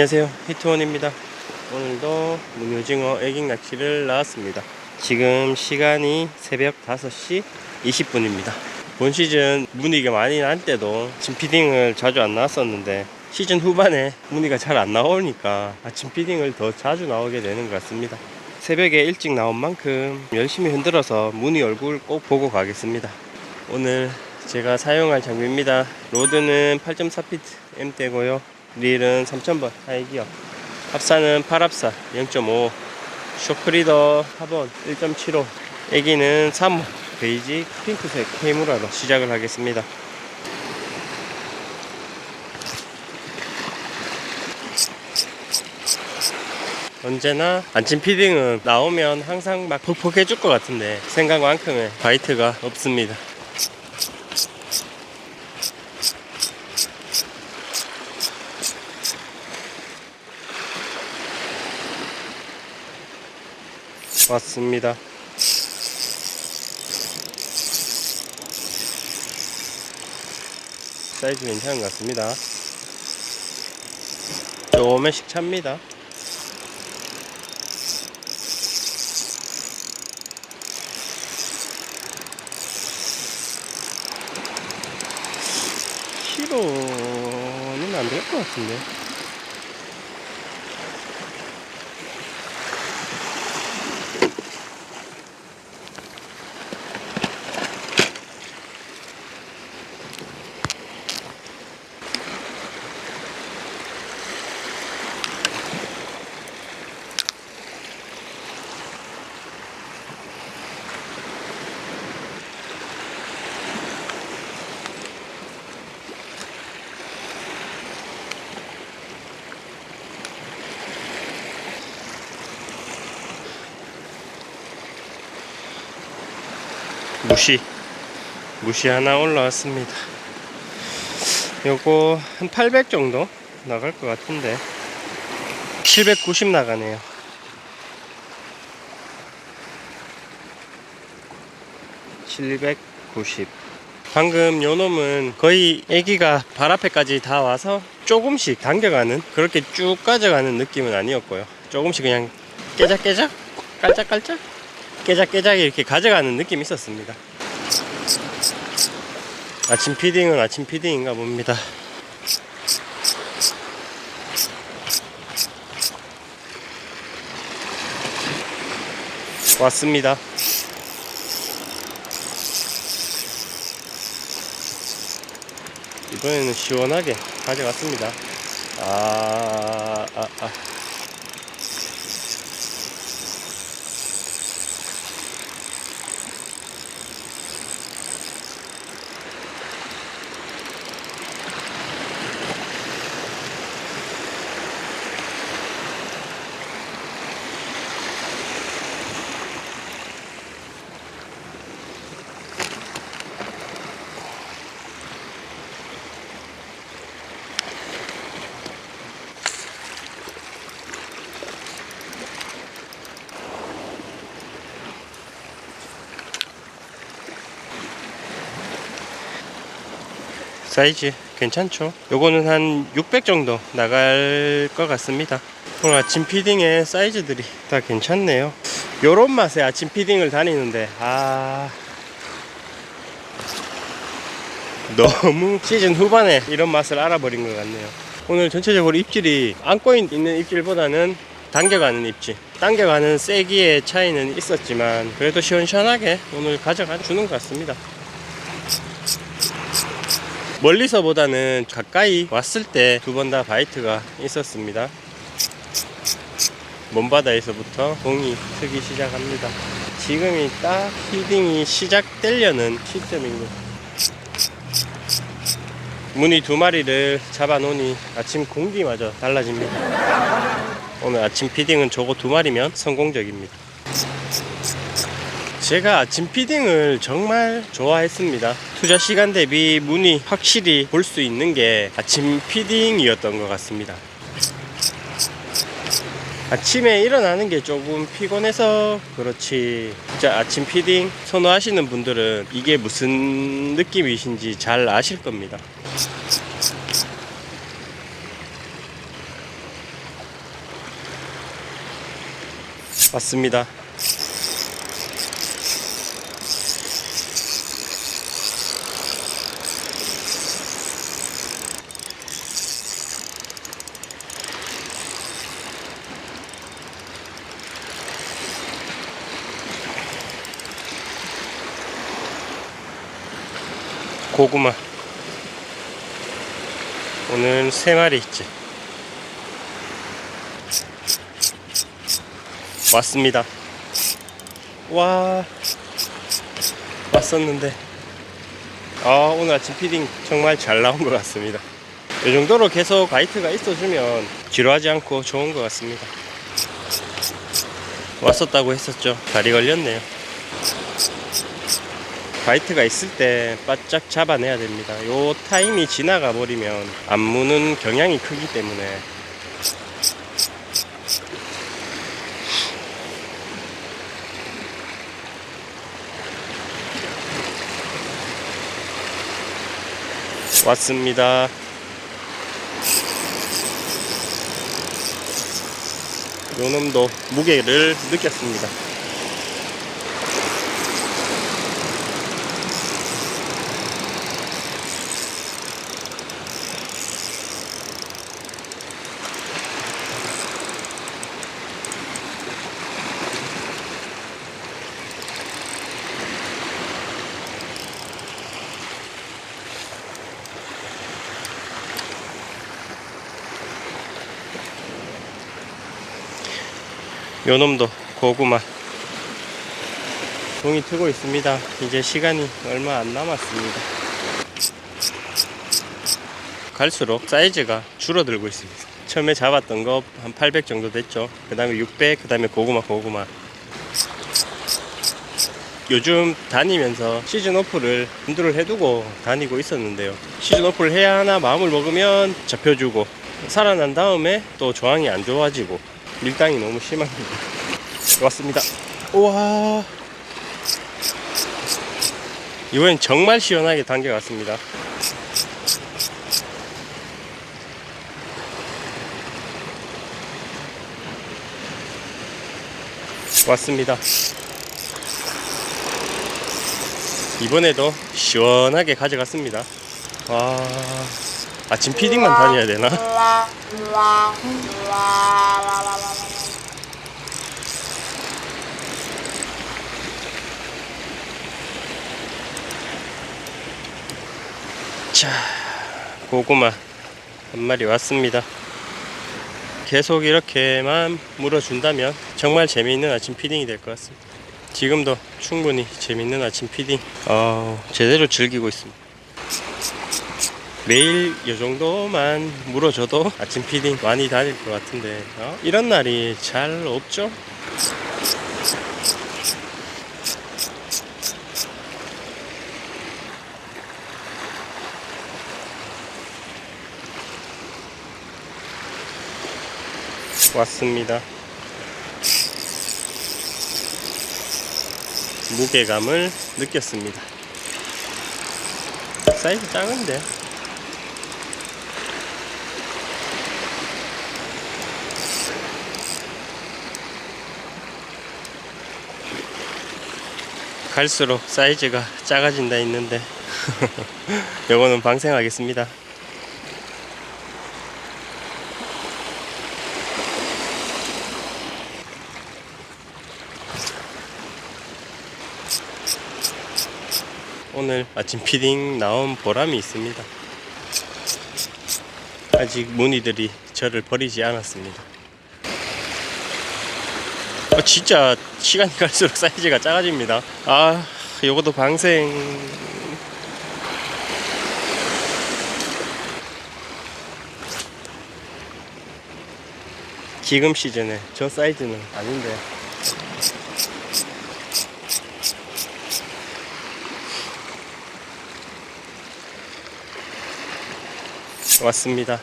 안녕하세요. 히트원입니다. 오늘도 문효징어 애깅 낚시를 나왔습니다. 지금 시간이 새벽 5시 20분입니다. 본 시즌 문의가 많이 난 때도 아침 피딩을 자주 안 나왔었는데 시즌 후반에 문의가 잘 안 나오니까 아침 피딩을 더 자주 나오게 되는 것 같습니다. 새벽에 일찍 나온 만큼 열심히 흔들어서 문의 얼굴 꼭 보고 가겠습니다. 오늘 제가 사용할 장비입니다. 로드는 8.4피트 M대고요 릴은 3000번. 하이기어 합사는 8합사. 0.5 쇼크리더 합원 1.75 애기는 3호 베이지 핑크색 케이무라로 시작을 하겠습니다. 언제나 안친 피딩은 나오면 항상 막 퍽퍽해질 것 같은데 생각만큼의 바이트가 없습니다 왔습니다. 사이즈 괜찮은 것 같습니다. 조금씩 찹니다. 키로는 안 될 것 같은데. 무시 무시 하나 올라왔습니다. 요거 한 800 정도 나갈 것 같은데 790 나가네요. (790) 방금 요 놈은 거의 애기가 발 앞에까지 다 와서 조금씩 당겨가는 그렇게 쭉 가져가는 느낌은 아니었고요. 조금씩 그냥 깨작깨작 깔짝깔짝 깨작깨작 이렇게 가져가는 느낌이 있었습니다. 아침 피딩은 아침 피딩인가 봅니다. 왔습니다. 이번에는 시원하게 가져갔습니다. 아, 아, 아. 사이즈 괜찮죠? 요거는 한 600 정도 나갈 것 같습니다. 오늘 아침 피딩의 사이즈들이 다 괜찮네요. 요런 맛에 아침 피딩을 다니는데, 아. 너무 시즌 후반에 이런 맛을 알아버린 것 같네요. 오늘 전체적으로 입질이 안고 있는 입질보다는 당겨가는 입질. 당겨가는 세기의 차이는 있었지만, 그래도 시원시원하게 오늘 가져가 주는 것 같습니다. 멀리서보다는 가까이 왔을 때 두 번 다 바이트가 있었습니다. 먼바다에서부터 공이 트기 시작합니다. 지금이 딱 히딩이 시작되려는 것. 무늬 두 마리를 잡아놓으니 아침 공기마저 달라집니다. 오늘 아침 피딩은 저거 두 마리면 성공적입니다. 제가 아침 피딩을 정말 좋아했습니다. 투자 시간 대비 문이 확실히 볼 수 있는 게 아침 피딩이었던 것 같습니다. 아침에 일어나는 게 조금 피곤해서 그렇지 진짜 아침 피딩 선호하시는 분들은 이게 무슨 느낌이신지 잘 아실 겁니다 맞습니다 고구마. 오늘 세 마리 있지. 왔습니다. 와 왔었는데 아 오늘 아침 피딩 정말 잘 나온 것 같습니다. 이 정도로 계속 바이트가 있어주면 지루하지 않고 좋은 것 같습니다. 왔었다고 했었죠. 다리 걸렸네요. 바이트가 있을 때 바짝 잡아내야 됩니다. 요 타임이 지나가 버리면 안 무는 경향이 크기 때문에 왔습니다. 요놈도 무게를 느꼈습니다. 요놈도 고구마. 동이 트고 있습니다. 이제 시간이 얼마 안 남았습니다. 갈수록 사이즈가 줄어들고 있습니다. 처음에 잡았던 거 한 800 정도 됐죠. 그 다음에 600그 다음에 고구마 고구마. 요즘 다니면서 시즌 오프를 분두를 해두고 다니고 있었는데요. 시즌 오프를 해야 하나 마음을 먹으면 잡혀주고 살아난 다음에 또 조항이 안 좋아지고 밀당이 너무 심합니다. 왔습니다. 우와. 이번엔 정말 시원하게 당겨갔습니다. 왔습니다. 이번에도 시원하게 가져갔습니다. 와, 아침 피딩만 다녀야 되나? 자, 고구마 한 마리 왔습니다. 계속 이렇게만 물어준다면 정말 재미있는 아침 피딩이 될 것 같습니다. 지금도 충분히 재밌는 아침 피딩 어, 제대로 즐기고 있습니다. 매일 이 정도만 물어줘도 아침 피딩 많이 다닐 것 같은데 어? 이런 날이 잘 없죠? 왔습니다. 무게감을 느꼈습니다. 사이즈 작은데 갈수록 사이즈가 작아진다 했는데 요거는 방생하겠습니다. 오늘 아침 피딩 나온 보람이 있습니다. 아직 무늬들이 저를 버리지 않았습니다. 어, 진짜 시간이 갈수록 사이즈가 작아집니다. 아, 요것도 방생. 지금 시즌에 저 사이즈는 아닌데. 왔습니다.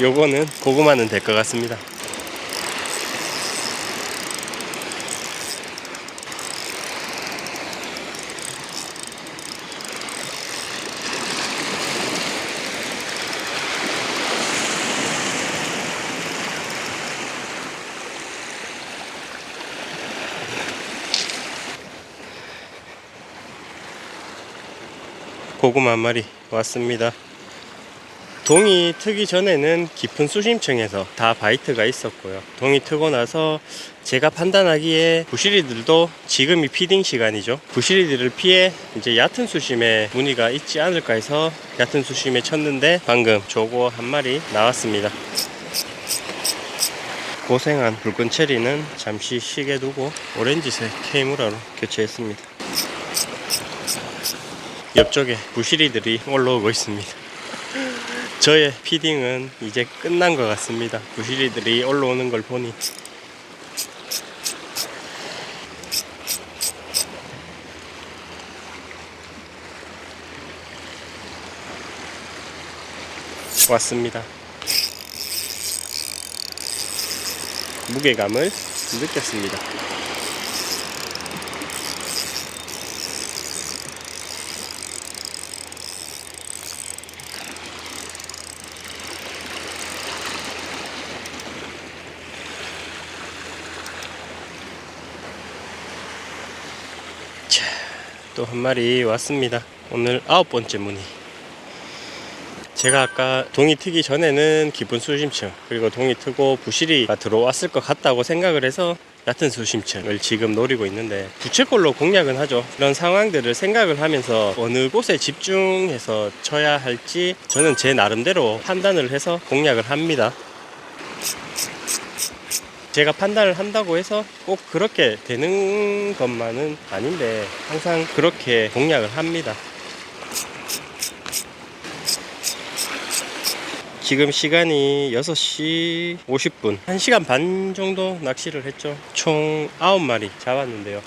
요거는 고구마는 될 것 같습니다. 고구마 한 마리 왔습니다. 동이 트기 전에는 깊은 수심층에서 다 바이트가 있었고요. 동이 트고 나서 제가 판단하기에 부시리들도 지금이 피딩 시간이죠. 부시리들을 피해 이제 얕은 수심에 무늬가 있지 않을까 해서 얕은 수심에 쳤는데 방금 조고 한 마리 나왔습니다. 고생한 붉은 체리는 잠시 쉬게 두고 오렌지색 케이무라로 교체했습니다. 옆쪽에 부시리들이 올라오고 있습니다. 저의 피딩은 이제 끝난 것 같습니다. 부시리들이 올라오는 걸 보니 왔습니다. 무게감을 느꼈습니다. 또 한 마리 왔습니다. 오늘 아홉 번째 무늬. 제가 아까 동이 트기 전에는 깊은 수심층 그리고 동이 트고 부실이가 들어왔을 것 같다고 생각을 해서 얕은 수심층을 지금 노리고 있는데 부채꼴로 공략은 하죠 이런 상황들을 생각을 하면서 어느 곳에 집중해서 쳐야 할지 저는 제 나름대로 판단을 해서 공략을 합니다 제가 판단을 한다고 해서 꼭 그렇게 되는 것만은 아닌데 항상 그렇게 공략을 합니다. 지금 시간이 6시 50분. 1시간 반 정도 낚시를 했죠. 총 9마리 잡았는데요.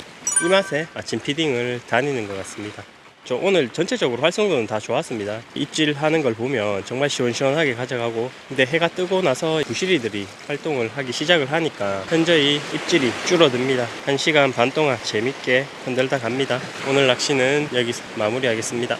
이 맛에 아침 피딩을 다니는 것 같습니다 저 오늘 전체적으로 활성도는 다 좋았습니다. 입질 하는 걸 보면 정말 시원시원하게 가져가고 근데 해가 뜨고 나서 부시리들이 활동을 하기 시작을 하니까 현저히 입질이 줄어듭니다. 1시간 반 동안 재밌게 흔들다 갑니다. 오늘 낚시는 여기서 마무리하겠습니다